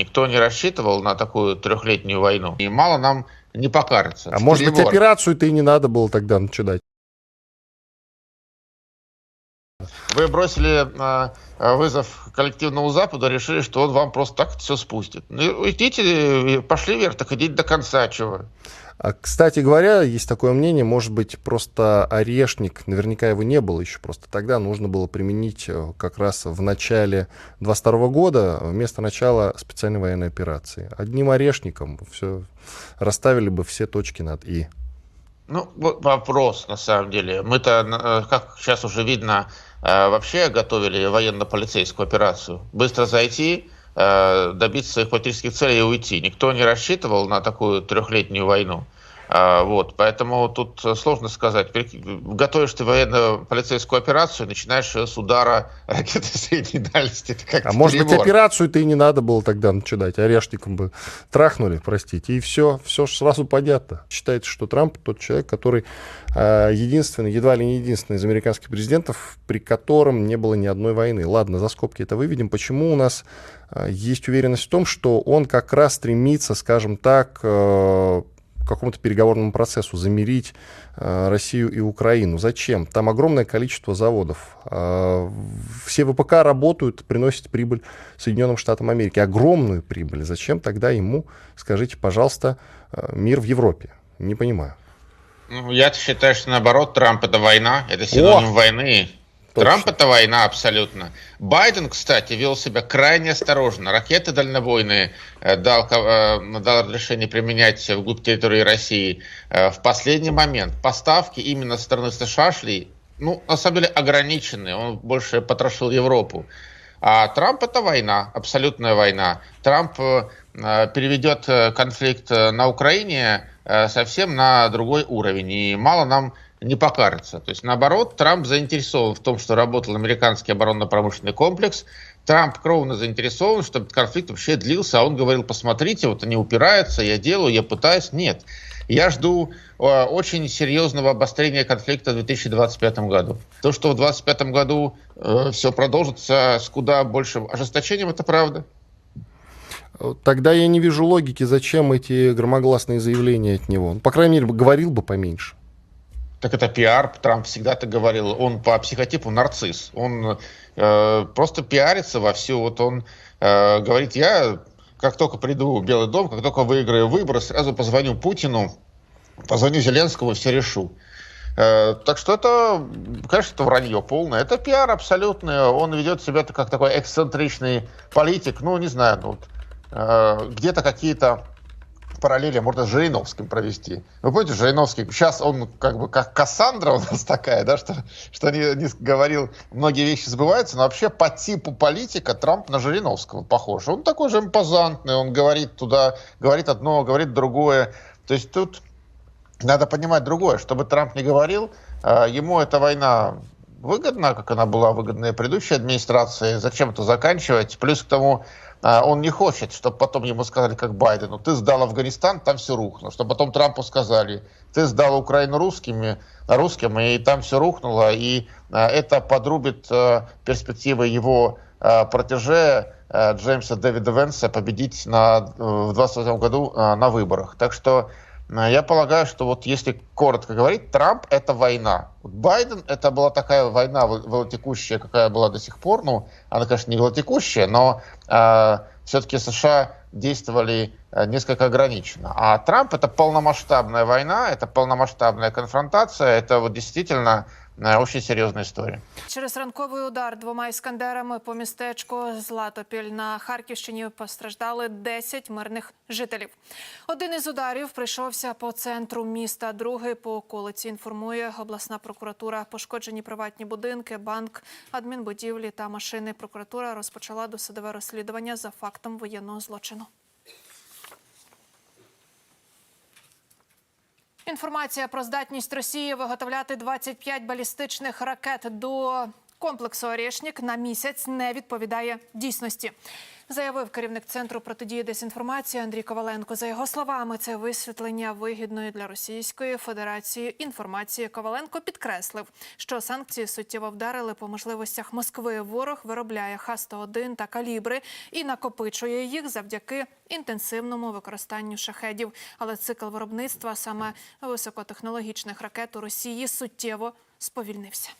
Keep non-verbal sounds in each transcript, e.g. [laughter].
Никто не рассчитывал на такую трехлетнюю войну. И мало нам не покажется. А может быть, Перебор. операцию-то и не надо было тогда начинать. Вы бросили э, э, вызов коллективному Западу, решили, что он вам просто так все спустит. Ну, идите, пошли вверх, так идите до конца, чего. А, кстати говоря, есть такое мнение, может быть, просто орешник, наверняка его не было еще, просто тогда нужно было применить э, как раз в начале 22 года вместо начала специальной военной операции. Одним орешником все расставили бы все точки над «и». Ну, вопрос, на самом деле. Мы-то, э, как сейчас уже видно, э, вообще готовили военно-полицейскую операцию. Быстро зайти, добиться своих политических целей и уйти. Никто не рассчитывал на такую трехлетнюю войну. А, Вот, поэтому тут сложно сказать. Готовишь ты военно-полицейскую операцию, начинаешь её с удара ракеты средней дальности. Это как А может быть, перебор. операцию-то и не надо было тогда начинать. Орешником бы трахнули, простите, и все, все сразу понятно. Считается, что Трамп тот человек, который э, единственный, едва ли не единственный из американских президентов, при котором не было ни одной войны. Ладно, за скобки это выведем. Почему у нас э, есть уверенность в том, что он как раз стремится, скажем так, э, какому-то переговорному процессу замирить э, Россию и Украину. Зачем? Там огромное количество заводов. Э, все ВПК работают, приносят прибыль Соединенным Штатам Америки. Огромную прибыль. Зачем тогда ему, скажите, пожалуйста, э, мир в Европе? Не понимаю. Ну, я считаю, что наоборот, Трамп это война, это синоним войны. Точно. Трамп это война абсолютно. Байден, кстати, вел себя крайне осторожно. Ракеты дальнобойные э, дал, э, дал разрешение применять вглубь территории России э, в последний момент. Поставки именно со стороны США шли, ну, на самом деле, ограниченные. Он больше потрошил Европу. А Трамп это война, абсолютная война. Трамп переведет конфликт на Украине совсем на другой уровень. И мало нам не покажется. То есть, наоборот, Трамп заинтересован в том, что работал американский оборонно-промышленный комплекс. Трамп кровно заинтересован, чтобы конфликт вообще длился. А он говорил, посмотрите, вот они упираются, я делаю, я пытаюсь. Нет. Я жду э, очень серьезного обострения конфликта в 2025 году. То, что в 2025 году все продолжится с куда большим ожесточением, это правда. Э, Тогда я не вижу логики, зачем эти громогласные заявления от него. По крайней мере, говорил бы поменьше. Так это пиар, Трамп всегда так говорил. Он по психотипу нарцисс. Он э, просто пиарится во всю. Вот он э, говорит, я как только приду в Белый дом, как только выиграю выборы, сразу позвоню Путину, позвоню Зеленскому, все решу. Э, так что это, конечно, это вранье полное. Это пиар абсолютный. Он ведет себя как такой эксцентричный политик. Ну, не знаю, ну, вот, э, где-то какие-то параллели можно с Жириновским провести. Вы помните, Жириновский, сейчас он как бы как Кассандра у нас [laughs] такая, да, что, что не, не говорил, многие вещи сбываются, но вообще по типу политика Трамп на Жириновского похож. Он такой же импозантный, он говорит туда, говорит одно, говорит другое. То есть тут надо понимать другое, чтобы Трамп не говорил, э, ему эта война выгодна, как она была выгодна и предыдущей администрации, зачем это заканчивать, плюс к тому он не хочет, чтобы потом ему сказали, как Байдену, ты сдал Афганистан, там все рухнуло. Чтобы потом Трампу сказали, ты сдал Украину русскими, русским, и там все рухнуло. И а, это подрубит а, перспективы его а, протеже а, Джеймса Дэвида Венса победить на, в 2028 году а, на выборах. Так что а, я полагаю, что вот если коротко говорить, Трамп – это война. Байден – это была такая война вел- велотекущая, какая была до сих пор. Ну, она, конечно, не велотекущая, но э, все-таки США действовали э, несколько ограниченно. А Трамп – это полномасштабная война, это полномасштабная конфронтация, это вот действительно очень серьезная история. Через ранковий удар двома іскандерами по містечку Златопіль на Харківщині постраждали 10 мирних жителів. Один із ударів прийшовся по центру міста, другий по околиці. Інформує обласна прокуратура. Пошкоджені приватні будинки, банк, адмінбудівлі та машини. Прокуратура розпочала досудове розслідування за фактом воєнного злочину. Інформація про здатність Росії виготовляти 25 балістичних ракет до комплексу Орєшнік на місяць не відповідає дійсності. Заявив керівник центру протидії дезінформації Андрій Коваленко. За його словами, це висвітлення вигідної для Російської Федерації інформації. Коваленко підкреслив, що санкції суттєво вдарили по можливостях Москви. Ворог виробляє Х-101 та калібри і накопичує їх завдяки інтенсивному використанню шахедів. Але цикл виробництва саме високотехнологічних ракет у Росії суттєво сповільнився.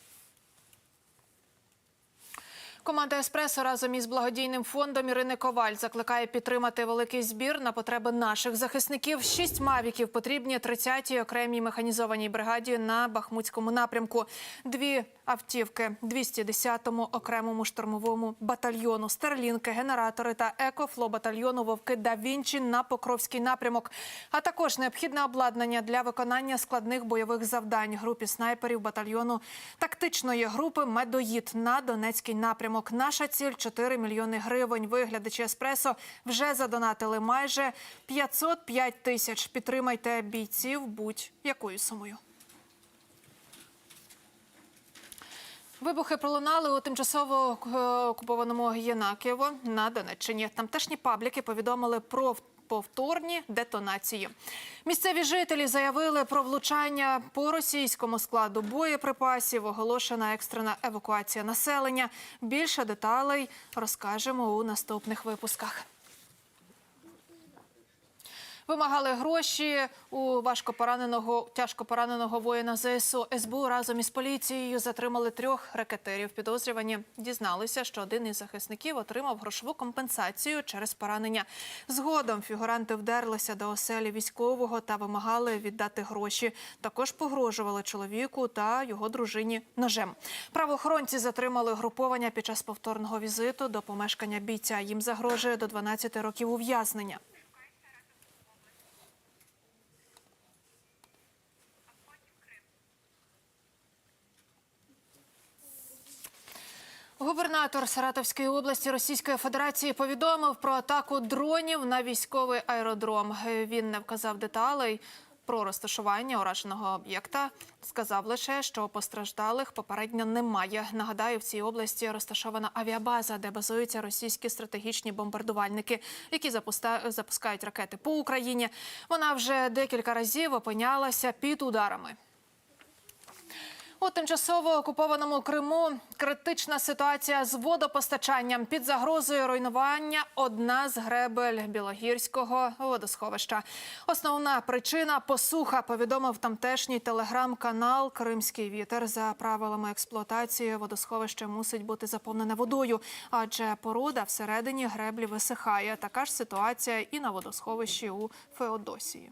Команда Еспресо разом із благодійним фондом Ірини Коваль закликає підтримати великий збір на потреби наших захисників. Шість мавіків потрібні 30-й окремій механізованій бригаді на Бахмутському напрямку. Дві автівки 210-му окремому штурмовому батальйону, стерлінки, генератори та екофло батальйону Вовки да Вінчі на Покровський напрямок. А також необхідне обладнання для виконання складних бойових завдань групі снайперів батальйону тактичної групи Медоїд на Донецький напрямок. Наша ціль 4 мільйони гривень. Виглядачі еспресо вже задонатили майже 505 тисяч. Підтримайте бійців будь-якою сумою. Вибухи пролунали у тимчасово е, окупованому Єнакієво на Донеччині. Тамтешні пабліки повідомили про повторні детонації. Місцеві жителі заявили про влучання по російському складу боєприпасів. Оголошена екстрена евакуація населення. Більше деталей розкажемо у наступних випусках. Вимагали гроші у важко пораненого, тяжко пораненого воїна ЗСУ. СБУ разом із поліцією затримали трьох ракетерів. Підозрювані дізналися, що один із захисників отримав грошову компенсацію через поранення. Згодом фігуранти вдерлися до оселі військового та вимагали віддати гроші. Також погрожували чоловіку та його дружині ножем. Правоохоронці затримали груповання під час повторного візиту до помешкання бійця. Їм загрожує до 12 років ув'язнення. Губернатор Саратовської області Російської Федерації повідомив про атаку дронів на військовий аеродром. Він не вказав деталей про розташування ураженого об'єкта. Сказав лише, що постраждалих попередньо немає. Нагадаю, в цій області розташована авіабаза, де базуються російські стратегічні бомбардувальники, які запускають ракети по Україні. Вона вже декілька разів опинялася під ударами. У тимчасово окупованому Криму критична ситуація з водопостачанням під загрозою руйнування. Одна з гребель Білогірського водосховища. Основна причина посуха. Повідомив тамтешній телеграм-канал Кримський вітер. За правилами експлуатації водосховище мусить бути заповнене водою, адже порода всередині греблі висихає. Така ж ситуація і на водосховищі у Феодосії.